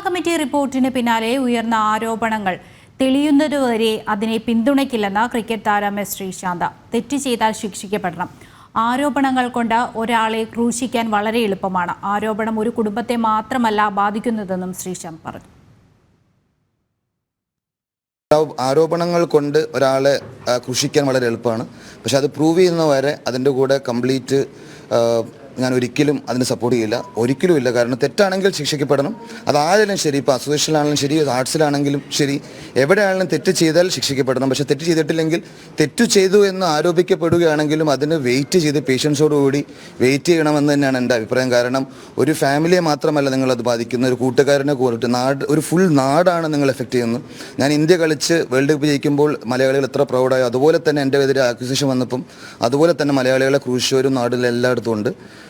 Committee റിപ്പോർട്ടിന് പിന്നാലെ ഉയർന്ന ആരോപണങ്ങൾ. തെളിയുന്നതുവരെ അതിനെ പിന്തുണയ്ക്കില്ലെന്ന് ക്രിക്കറ്റ് താരം എസ് ശ്രീശാന്ത. തെറ്റ് ചെയ്താൽ ശിക്ഷിക്കപ്പെടണം. ആരോപണങ്ങൾ കൊണ്ട് ഒരാളെ ക്രൂശിക്കാൻ വളരെ എളുപ്പമാണ്. ആരോപണം ഒരു കുടുംബത്തെ മാത്രമല്ല ബാധിക്കുന്നതെന്നും ശ്രീശാന്ത് പറഞ്ഞു. ആരോപണങ്ങൾ കൊണ്ട് ഒരാളെ കൃഷിക്കാൻ വളരെ എളുപ്പമാണ്. പക്ഷെ അത് പ്രൂവ് ചെയ്യുന്നവരെ അതിന്റെ കൂടെ കംപ്ലീറ്റ് ഞാൻ ഒരിക്കലും അതിന് സപ്പോർട്ട് ചെയ്യില്ല. ഒരിക്കലും ഇല്ല. കാരണം തെറ്റാണെങ്കിൽ ശിക്ഷിക്കപ്പെടണം അതായാലും ശരി. ഇപ്പോൾ അസോസിയേഷനിലാണെങ്കിലും ശരി. ആർട്സിലാണെങ്കിലും ശരി. എവിടെയാണെങ്കിലും തെറ്റ് ചെയ്താൽ ശിക്ഷിക്കപ്പെടണം പക്ഷേ തെറ്റ് ചെയ്തിട്ടില്ലെങ്കിൽ തെറ്റു ചെയ്തു എന്ന് ആരോപിക്കപ്പെടുകയാണെങ്കിലും അതിന് വെയിറ്റ് ചെയ്ത് പേഷ്യൻസോടുകൂടി വെയിറ്റ് ചെയ്യണമെന്ന് തന്നെയാണ് എന്റെ അഭിപ്രായം. കാരണം ഒരു ഫാമിലിയെ മാത്രമല്ല നിങ്ങളത് ബാധിക്കുന്ന ഒരു കൂട്ടുകാരനെ കൂടിട്ട് നാട് ഒരു ഫുൾ നാടാണ് നിങ്ങൾ എഫക്റ്റ് ചെയ്യുന്നത്. ഞാൻ ഇന്ത്യ കളിച്ച് വേൾഡ് കപ്പ് ജയിക്കുമ്പോൾ മലയാളികൾ എത്ര പ്രൗഡായോ അതുപോലെ തന്നെ എന്റെ എതിരെ ആക്വിസിഷൻ വന്നപ്പം അതുപോലെ തന്നെ മലയാളികളെ ക്രൂശ്വരും നാടിലെല്ലായിടത്തും ഉണ്ട്.